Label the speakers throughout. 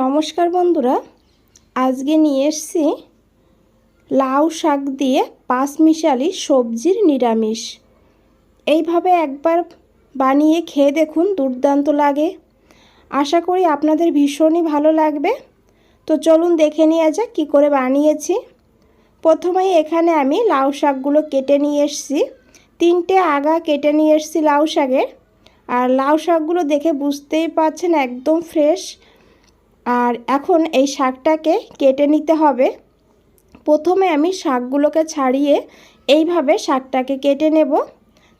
Speaker 1: নমস্কার বন্ধুরা, আজকে নিয়ে এসছি লাউ শাক দিয়ে পাঁচ মিশালি সবজির নিরামিষ। এইভাবে একবার বানিয়ে খেয়ে দেখুন, দুর্দান্ত লাগে। আশা করি আপনাদের ভীষণই ভালো লাগবে। তো চলুন দেখে নিয়ে যাক কী করে বানিয়েছি। প্রথমেই এখানে আমি লাউ শাকগুলো কেটে নিয়ে এসছি। তিনটে আগা কেটে নিয়ে এসছি লাউ শাকের। আর লাউ শাকগুলো দেখে বুঝতেই পারছেন একদম ফ্রেশ। আর এখন এই শাকটাকে কেটে নিতে হবে। প্রথমে আমি শাকগুলোকে ছাড়িয়ে এইভাবে শাকটাকে কেটে নেব।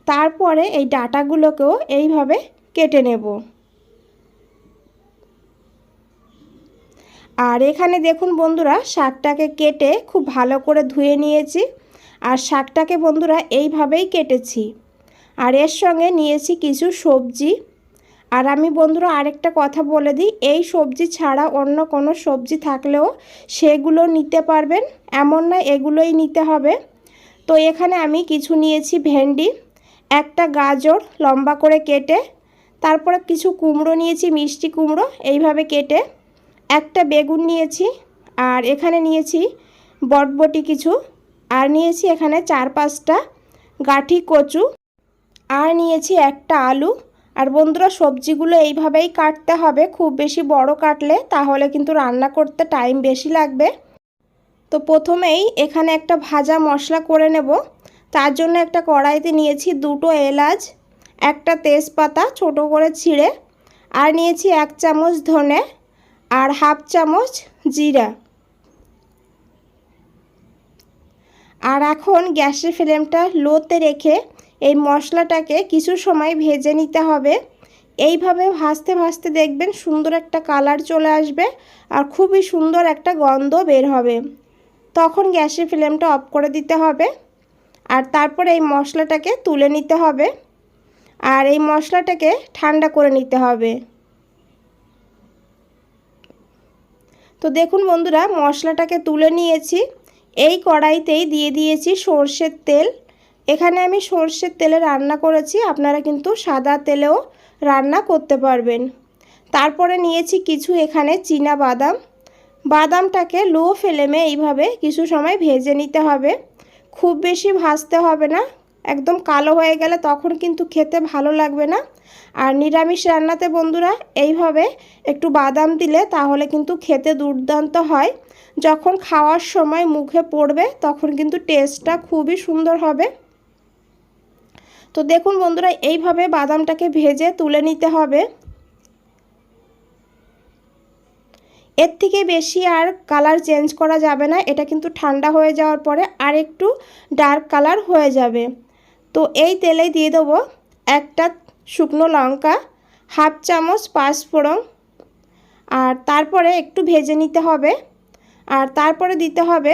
Speaker 1: তারপরে এই ডাটাগুলোকেও এইভাবে কেটে নেব। আর এখানে দেখুন বন্ধুরা, শাকটাকে কেটে খুব ভালো করে ধুয়ে নিয়েছি। আর শাকটাকে বন্ধুরা, এইভাবেই কেটেছি। আর এর সঙ্গে নিয়েছি কিছু সবজি। আর আমি বন্ধুরা আরেকটা কথা বলে দিই, এই সবজি ছাড়া অন্য কোনো সবজি থাকলেও সেগুলো নিতে পারবেন, এমন না এগুলোই নিতে হবে। তো এখানে আমি কিছু নিয়েছি ভেন্ডি, একটা গাজর লম্বা করে কেটে, তারপরে কিছু কুমড়ো নিয়েছি, মিষ্টি কুমড়ো এইভাবে কেটে, একটা বেগুন নিয়েছি, আর এখানে নিয়েছি বটবটি কিছু, আর নিয়েছি এখানে চার পাঁচটা গাঠি কচু, আর নিয়েছি একটা আলু আর বন্ধুরা, সবজিগুলো এইভাবেই কাটতে হবে। খুব বেশি বড় কাটলে তাহলে কিন্তু রান্না করতে টাইম বেশি লাগবে। তো প্রথমেই এখানে একটা ভাজা মশলা করে নেব। তার জন্য একটা কড়াইতে নিয়েছি দুটো এলাচ, একটা তেজপাতা ছোট করে ছিঁড়ে, আর নিয়েছি এক চামচ ধনে আর হাফ চামচ জিরা। আর এখন গ্যাসের ফ্লেমটা লোতে রেখে এই মশলাটাকে কিছু সময় ভেজে নিতে হবে। এইভাবে ভাজতে ভাজতে দেখবেন সুন্দর একটা কালার চলে আসবে আর খুবই সুন্দর একটা গন্ধ বের হবে। তখন গ্যাসের ফ্লেমটা অফ করে দিতে হবে আর তারপর এই মশলাটাকে তুলে নিতে হবে আর এই মশলাটাকে ঠান্ডা করে নিতে হবে। তো দেখুন বন্ধুরা, মশলাটাকে তুলে নিয়েছি। এই কড়াইতেই দিয়ে দিয়েছি সর্ষের তেল। এখানে আমি সর্ষের তেলে রান্না করেছি, আপনারা কিন্তু সাদা তেলেও রান্না করতে পারবেন। তারপরে নিয়েছি কিছু এখানে চীনা বাদাম। বাদামটাকে লো ফ্লেমে এইভাবে কিছু সময় ভেজে নিতে হবে। খুব বেশি ভাজতে হবে না, একদম কালো হয়ে গেলে তখন কিন্তু খেতে ভালো লাগবে না। আর নিরামিষ রান্নাতে বন্ধুরা, এইভাবে একটু বাদাম দিলে তাহলে কিন্তু খেতে দুর্দান্ত হয়। যখন খাওয়ার সময় মুখে পড়বে, তখন কিন্তু টেস্টটা খুবই সুন্দর হবে। তো দেখুন বন্ধুরা, এইভাবে বাদামটাকে ভেজে তুলে নিতে হবে। এর থেকে বেশি আর কালার চেঞ্জ করা যাবে না, এটা কিন্তু ঠান্ডা হয়ে যাওয়ার পরে আর একটু ডার্ক কালার হয়ে যাবে। তো এই তেলেই দিয়ে দেবো একটা শুকনো লঙ্কা, হাফ চামচ পাঁচফোড়ন, আর তারপরে একটু ভেজে নিতে হবে। আর তারপরে দিতে হবে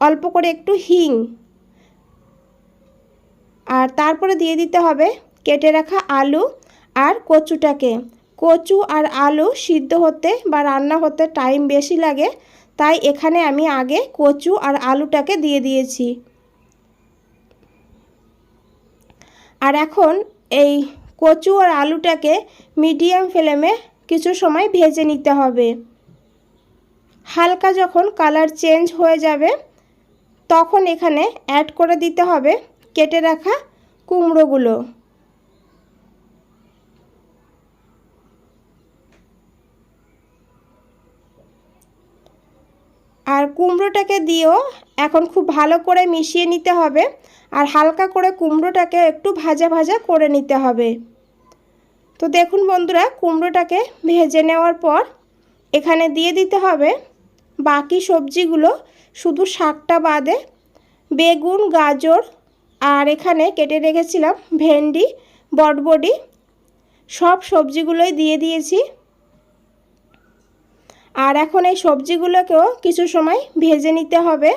Speaker 1: অল্প করে একটু হিং। আর তারপরে দিয়ে দিতে হবে কেটে রাখা আলু আর কচুটাকে। কচু আর আলু সিদ্ধ হতে বা রান্না হতে টাইম বেশি লাগে, তাই এখানে আমি আগে কচু আর আলুটাকে দিয়ে দিয়েছি। আর এখন এই কচু আর আলুটাকে মিডিয়াম ফ্লেমে কিছু সময় ভেজে নিতে হবে। হালকা যখন কালার চেঞ্জ হয়ে যাবে, তখন এখানে অ্যাড করে দিতে হবে কেটে রাখা কুমড়োগুলো। আর কুমড়োটাকে দিয়েও এখন খুব ভালো করে মিশিয়ে নিতে হবে আর হালকা করে কুমড়োটাকে একটু ভাজা ভাজা করে নিতে হবে। তো দেখুন বন্ধুরা, কুমড়োটাকে ভেজে নেওয়ার পর এখানে দিয়ে দিতে হবে বাকি সবজিগুলো, শুধু শাকটা বাদে বেগুন, গাজর আর এখানে কেটে রেখেছিলাম ভেন্ডি, বটবডি, সব সবজিগুলোই দিয়ে দিয়েছি। আর এখন এই সবজিগুলোকেও কিছু সময় ভেজে নিতে হবে।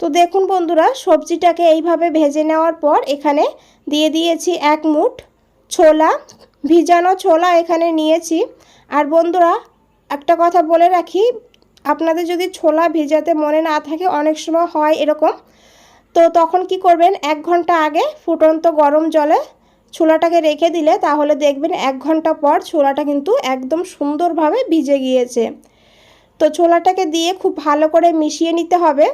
Speaker 1: তো দেখুন বন্ধুরা, সবজিটাকে এইভাবে ভেজে নেওয়ার পর এখানে দিয়ে দিয়েছি এক মুঠ ছোলা। ভিজানো ছোলা এখানে নিয়েছি। আর বন্ধুরা, একটা কথা বলে রাখি আপনাদের যদি ছোলা ভিজাতে মনে না থাকে, অনেক সময় হয় এরকম। তো তখন কি করবেন, এক ঘণ্টা আগে ফুটন্ত গরম জলে ছোলাটাকে রেখে দিলে তাহলে দেখবেন এক ঘণ্টা পর ছোলাটা কিন্তু একদম সুন্দরভাবে ভিজে গিয়েছে। তো ছোলাটাকে দিয়ে খুব ভালো করে মিশিয়ে নিতে হবে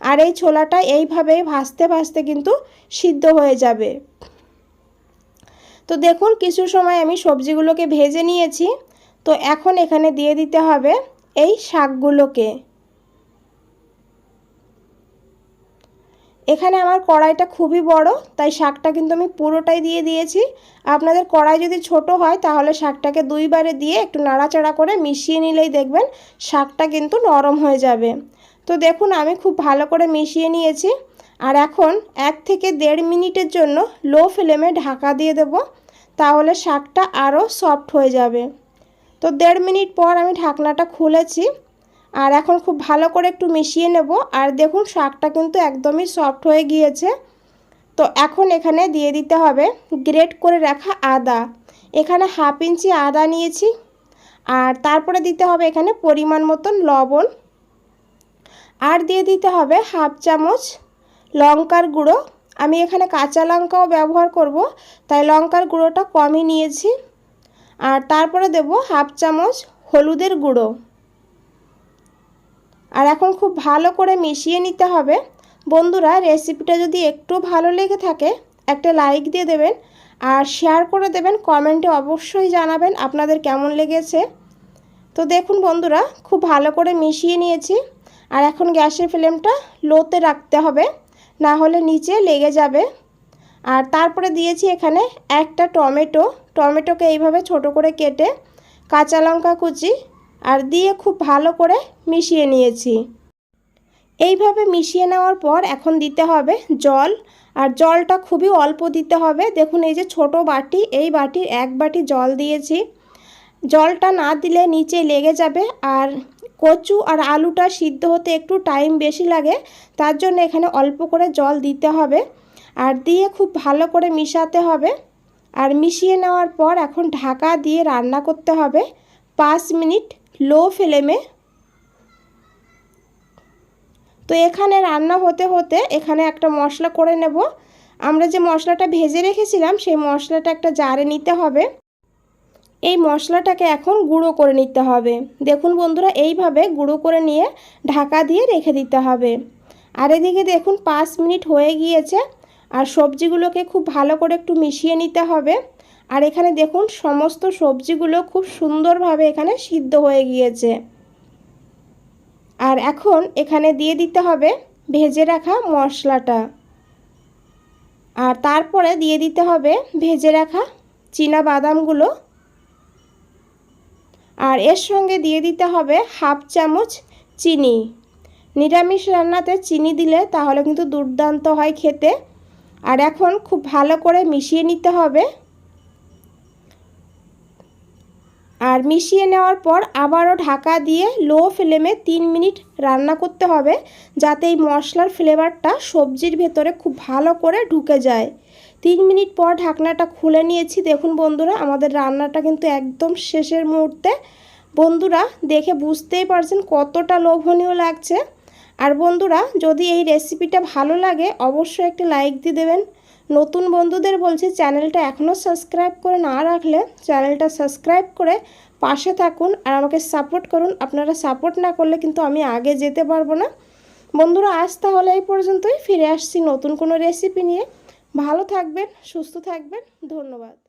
Speaker 1: আর এই ছোলাটা এইভাবে ভাজতে ভাজতে কিন্তু সিদ্ধ হয়ে যাবে। তো দেখুন, কিছু সময় আমি সবজিগুলোকে ভেজে নিয়েছি। তো এখন এখানে দিয়ে দিতে হবে এই শাকগুলোকে। এখানে আমার কড়াইটা খুবই বড়, তাই শাকটা কিন্তু আমি পুরোটাই দিয়ে দিয়েছি। আপনাদের কড়াই যদি ছোট হয়, তাহলে শাকটাকে দুইবারে দিয়ে একটু নাড়াচাড়া করে মিশিয়ে নিলেই দেখবেন শাকটা কিন্তু নরম হয়ে যাবে। তো দেখুন, আমি খুব ভালো করে মিশিয়ে নিয়েছি। আর এখন এক থেকে দেড় মিনিটের জন্য লো ফ্লেমে ঢাকা দিয়ে দেব, তাহলে শাকটা আরও সফট হয়ে যাবে। তো দেড় মিনিট পর আমি ঢাকনাটা খুলেছি আর এখন খুব ভালো করে একটু মিশিয়ে নেব। আর দেখুন, শাকটা কিন্তু একদমই সফট হয়ে গিয়েছে। তো এখন এখানে দিয়ে দিতে হবে গ্রেট করে রাখা আদা। এখানে হাফ ইঞ্চি আদা নিয়েছি। আর তারপরে দিতে হবে এখানে পরিমাণ মতন লবণ। আর দিয়ে দিতে হবে হাফ চামচ লঙ্কার গুঁড়ো। আমি এখানে কাঁচা লঙ্কাও ব্যবহার করব, তাই লঙ্কার গুঁড়োটা কমই নিয়েছি। আর তারপরে দেব হাফ চামচ হলুদের গুঁড়ো। আর এখন খুব ভালো করে মিশিয়ে নিতে হবে। বন্ধুরা, রেসিপিটা যদি একটু ভালো লেগে থাকে, একটা লাইক দিয়ে দেবেন আর শেয়ার করে দেবেন, কমেন্টে অবশ্যই জানাবেন আপনাদের কেমন লেগেছে। তো দেখুন বন্ধুরা, খুব ভালো করে মিশিয়ে নিয়েছি। আর এখন গ্যাসের ফ্লেমটা লোতে রাখতে হবে, না হলে নিচে লেগে যাবে। আর তারপরে দিয়েছি এখানে একটা টমেটো। টমেটোকে এইভাবে ছোট করে কেটে কাঁচা লঙ্কা কুচি আর দিয়ে খুব ভালো করে মিশিয়ে নিয়েছি। এইভাবে মিশিয়ে নেওয়ার পর এখন দিতে হবে জল। আর জলটা খুবই অল্প দিতে হবে। দেখুন, এই যে ছোট বাটি, এই বাটির এক বাটি জল দিয়েছি। জলটা না দিলে নিচে লেগে যাবে। আর কচু আর আলুটা সিদ্ধ হতে একটু টাইম বেশি লাগে। তার জন্য এখানে অল্প করে জল দিতে হবে। আর দিয়ে খুব ভালো করে মিশাতে হবে। আর মিশিয়ে নেওয়ার পর এখন ঢাকা দিয়ে রান্না করতে হবে পাঁচ মিনিট লো ফ্লেমে। তো এখানে রান্না হতে হতে এখানে একটা মশলা করে নেব। আমরা যে মশলাটা ভেজে রেখেছিলাম সেই মশলাটা একটা জারে নিতে হবে। এই মশলাটাকে এখন গুঁড়ো করে নিতে হবে। দেখুন বন্ধুরা, এইভাবে গুঁড়ো করে নিয়ে ঢাকা দিয়ে রেখে দিতে হবে। আর এদিকে দেখুন পাঁচ মিনিট হয়ে গিয়েছে। আর সবজিগুলোকে খুব ভালো করে একটু মিশিয়ে নিতে হবে। আর এখানে দেখুন, সমস্ত সবজিগুলো খুব সুন্দরভাবে এখানে সিদ্ধ হয়ে গিয়েছে। আর এখন এখানে দিয়ে দিতে হবে ভেজে রাখা মশলাটা। আর তারপরে দিয়ে দিতে হবে ভেজে রাখা চীনা বাদামগুলো। আর এর সঙ্গে দিয়ে দিতে হবে হাফ চামচ চিনি। নিরামিষ রান্নাতে চিনি দিলে তাহলে কিন্তু দুর্দান্ত হয় খেতে। আর এখন খুব ভালো করে মিশিয়ে নিতে হবে। আর মিশিয়ে নেওয়ার পর আবারও ঢাকা দিয়ে লো ফ্লেমে তিন মিনিট রান্না করতে হবে, যাতে এই মশলার ফ্লেভারটা সবজির ভেতরে খুব ভালো করে ঢুকে যায়। তিন মিনিট পর ঢাকনাটা খুলে নিয়েছি। দেখুন বন্ধুরা, আমাদের রান্নাটা কিন্তু একদম শেষের মুহূর্তে। বন্ধুরা, দেখে বুঝতেই পারছেন কতটা লোভনীয় লাগছে। আর বন্ধুরা, যদি এই রেসিপিটা ভালো লাগে, অবশ্যই একটা লাইক দিয়ে দেবেন। নতুন বন্ধুদের বলছি, চ্যানেলটা এখনও সাবস্ক্রাইব করে না রাখলে, চ্যানেলটা সাবস্ক্রাইব করে পাশে থাকুন আর আমাকে সাপোর্ট করুন। আপনারা সাপোর্ট না করলে কিন্তু আমি আগে যেতে পারব না। বন্ধুরা, আজ তাহলে এই পর্যন্তই। ফিরে আসছি নতুন কোনো রেসিপি নিয়ে। ভালো থাকবেন, সুস্থ থাকবেন। ধন্যবাদ।